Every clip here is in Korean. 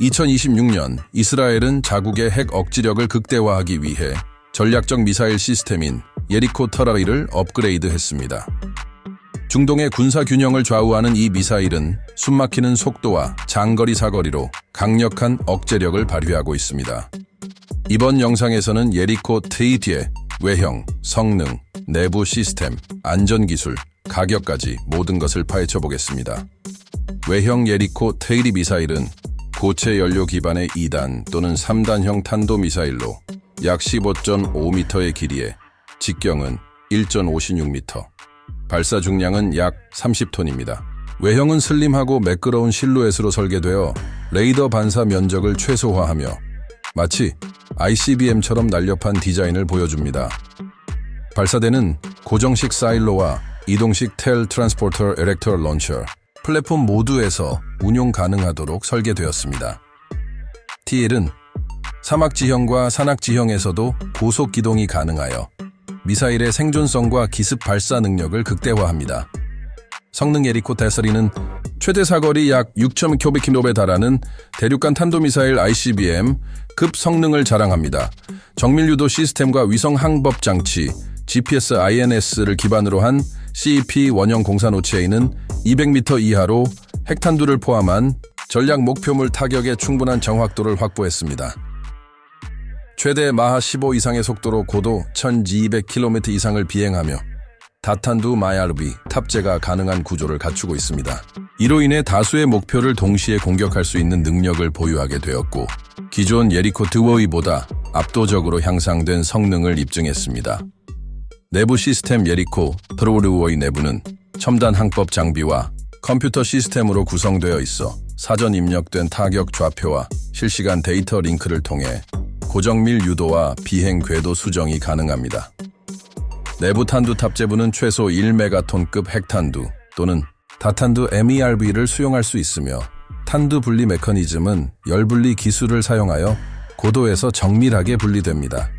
2026년 이스라엘은 자국의 핵 억지력을 극대화하기 위해 전략적 미사일 시스템인 예리코 터라리를 업그레이드했습니다. 중동의 군사 균형을 좌우하는 이 미사일은 숨막히는 속도와 장거리 사거리로 강력한 억제력을 발휘하고 있습니다. 이번 영상에서는 예리코 트이디의 외형, 성능, 내부 시스템, 안전기술, 가격까지 모든 것을 파헤쳐 보겠습니다. 외형 예리코 테이리 미사일은 고체 연료 기반의 2단 또는 3단형 탄도 미사일로 약 15.5m의 길이에 직경은 1.56m, 발사 중량은 약 30톤입니다. 외형은 슬림하고 매끄러운 실루엣으로 설계되어 레이더 반사 면적을 최소화하며 마치 ICBM처럼 날렵한 디자인을 보여줍니다. 발사대는 고정식 사일로와 이동식 텔 트랜스포터 에렉터 런처, 플랫폼 모두에서 운용 가능하도록 설계되었습니다. TL은 사막 지형과 산악 지형에서도 고속 기동이 가능하여 미사일의 생존성과 기습 발사 능력을 극대화합니다. 성능 예리코 대서리는 최대 사거리 약 6,000km에 달하는 대륙간 탄도미사일 ICBM 급 성능을 자랑합니다. 정밀 유도 시스템과 위성 항법 장치 GPS INS를 기반으로 한 CEP 원형 공사노체에는 200m 이하로 핵탄두를 포함한 전략 목표물 타격에 충분한 정확도를 확보했습니다. 최대 마하 15 이상의 속도로 고도 1200km 이상을 비행하며 다탄두 마야르비 탑재가 가능한 구조를 갖추고 있습니다. 이로 인해 다수의 목표를 동시에 공격할 수 있는 능력을 보유하게 되었고 기존 예리코 드워이보다 압도적으로 향상된 성능을 입증했습니다. 내부 시스템 예리코 프로르워의 내부는 첨단 항법 장비와 컴퓨터 시스템으로 구성되어 있어 사전 입력된 타격 좌표와 실시간 데이터 링크를 통해 고정밀 유도와 비행 궤도 수정이 가능합니다. 내부 탄두 탑재부는 최소 1메가톤급 핵탄두 또는 다탄두 MERV를 수용할 수 있으며 탄두 분리 메커니즘은 열분리 기술을 사용하여 고도에서 정밀하게 분리됩니다.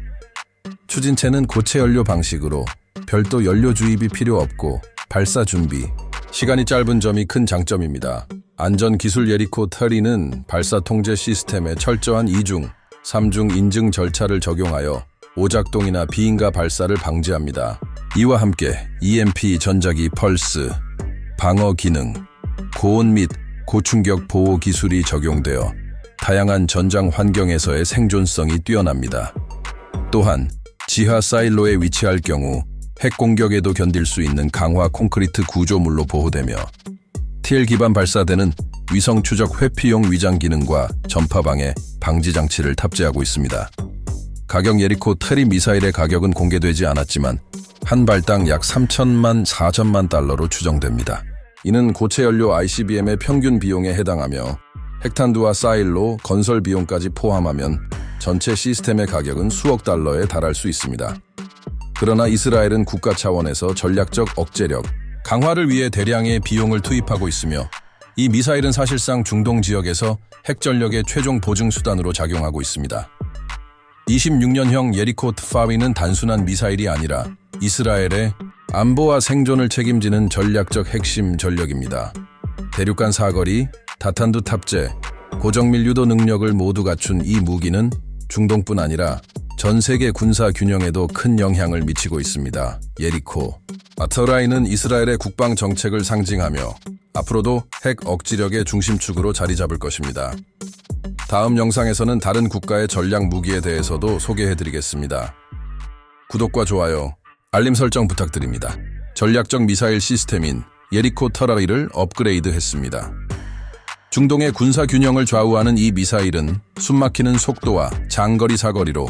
추진체는 고체 연료 방식으로 별도 연료 주입이 필요 없고 발사 준비, 시간이 짧은 점이 큰 장점입니다. 안전 기술 예리코 터리는 발사 통제 시스템에 철저한 이중, 삼중 인증 절차를 적용하여 오작동이나 비인가 발사를 방지합니다. 이와 함께 EMP 전자기 펄스, 방어 기능, 고온 및 고충격 보호 기술이 적용되어 다양한 전장 환경에서의 생존성이 뛰어납니다. 또한 지하 사일로에 위치할 경우 핵 공격에도 견딜 수 있는 강화 콘크리트 구조물로 보호되며 TL 기반 발사대는 위성 추적 회피용 위장 기능과 전파 방해 방지 장치를 탑재하고 있습니다. 가격 예리코 트리 미사일의 가격은 공개되지 않았지만 한 발당 약 3천만 4천만 달러로 추정됩니다. 이는 고체 연료 ICBM의 평균 비용에 해당하며 핵탄두와 사일로 건설 비용까지 포함하면 전체 시스템의 가격은 수억 달러에 달할 수 있습니다. 그러나 이스라엘은 국가 차원에서 전략적 억제력, 강화를 위해 대량의 비용을 투입하고 있으며 이 미사일은 사실상 중동 지역에서 핵 전력의 최종 보증 수단으로 작용하고 있습니다. 26년형 예리코 트파위는 단순한 미사일이 아니라 이스라엘의 안보와 생존을 책임지는 전략적 핵심 전력입니다. 대륙간 사거리, 다탄두 탑재, 고정밀 유도 능력을 모두 갖춘 이 무기는 중동뿐 아니라 전 세계 군사 균형에도 큰 영향을 미치고 있습니다. 예리코. 아터라인은 이스라엘의 국방 정책을 상징하며 앞으로도 핵 억지력의 중심축으로 자리 잡을 것입니다. 다음 영상에서는 다른 국가의 전략 무기에 대해서도 소개해 드리겠습니다. 구독과 좋아요, 알림 설정 부탁드립니다. 전략적 미사일 시스템인 예리코 터라리를 업그레이드 했습니다. 중동의 군사 균형을 좌우하는 이 미사일은 숨막히는 속도와 장거리 사거리로